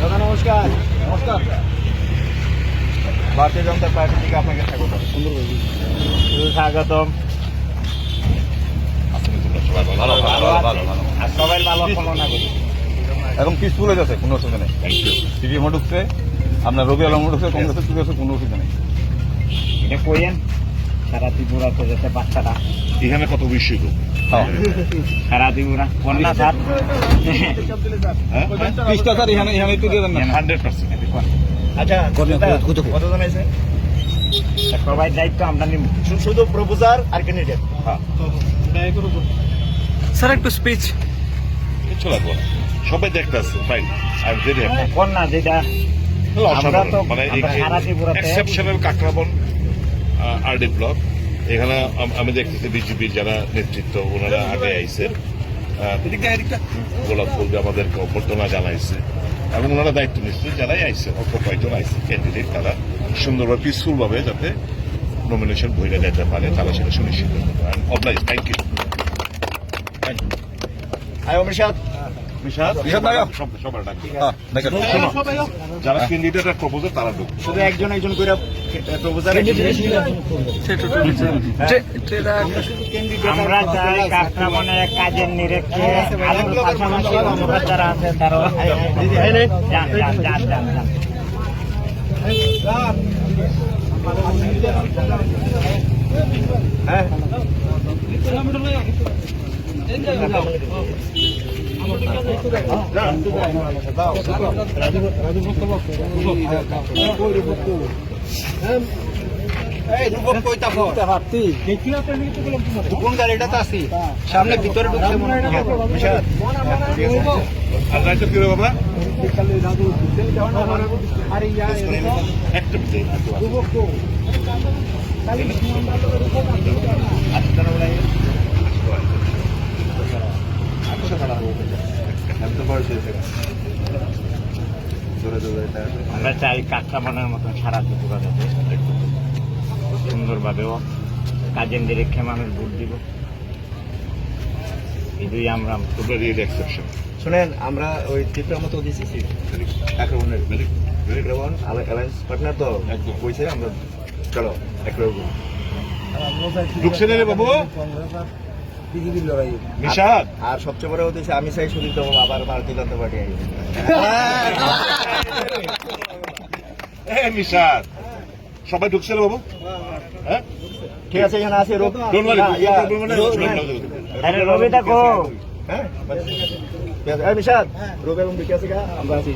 দাদা নমস্কার। নমস্কার। ভারতীয় জনতা পার্টি থেকে আপনাকে স্বাগত। স্বাগতম। সবাই ভালো কামনা করি এখন পিসফুল হয়ে যাচ্ছে? কোনো অসুবিধা নেই। সিপিএম ঢুকছে আপনার রবি আলম ঢুকছে কংগ্রেসের চুকে আছে কোনো অসুবিধা নেই। এটা কইেন সারা ত্রিপুরাতে যেতে বাচ্চাটা এখানে কত বিষয় হ্যাঁ। সারা ত্রিপুরা বন্যা স্যার। পিসটা স্যার এখানে এখানে একটু দিয়ে দেন না। Hundred percent. আচ্ছা আছে সবাই দায়িত্ব আমরা নিব। শুধু প্রপোজার আর ক্যান্ডিডেট হ্যাঁ। স্যার একটু স্পিচ কিছু লাগবে না। সবাই দেখতেছে fine I am very happy কোন যেটা আমরা তো মানে সারা ত্রিপুরাতে এক্সেপশনাল কাকরাবন আরডি ব্লক। এখানে আম- দেখতেছি বিজেপির যারা নেতৃত্ব ওনারা আগে আইসেন গোলাপ ফুল আমাদেরকে অভ্যর্থনা জানাইছে। এবং ওনারা দায়িত্ব নিচ্ছে যারাই আইসে অল্প কয়েকজন আইসে ক্যান্ডিডেট তারা সুন্দরভাবে পিসফুল ভাবে যাতে নমিনেশন বইরে যেতে পারে তারা সেটা সুনিশ্চিত করতে পারে। অবলাইজ থ্যাংক ইউ আয় অমিশাদ শোনো, যারা ক্যান্ডিডেট প্রপোজাল তারা ঢুকবে। শুধু একজন একজন করে আমরা চাই কাস্টমারে কাজের নিরীক্ষে আলুর পাশাপাশি অন্য যারা আছে তারাও যান যান যান যান যান। হ্যাঁ কোন গাড়িটা তো আসি সামনে ভিতরে ঢুকছে মনে হয় বিশাল আর রাইতে আমরা চাই মতন সারা ত্রিপুরা যাতে সুন্দরভাবেও কাজের নিরীক্ষে মানুষ ভোট দিব। এটাই আমরা এক্সেপশন শুনেন আমরা ওই ত্রিপুরা মতো দিয়েছি আক্রমণের আক্রমণ অ্যালায়েন্স পার্টনার তো একদম। আমরা চলো আক্রমণ ঢুকছে রে বাবু? বিজেপির লড়াই নিশাদ আর সবচেয়ে বড় উদ্দেশ্য আমি চাই শুধু তো আবার ভারতীয় জনতা পার্টি সবাই ঢুকছে বাবু? হ্যাঁ? ঠিক আছে এখানে আছে রবি দেখো হ্যাঁ। এবং আমরা আছি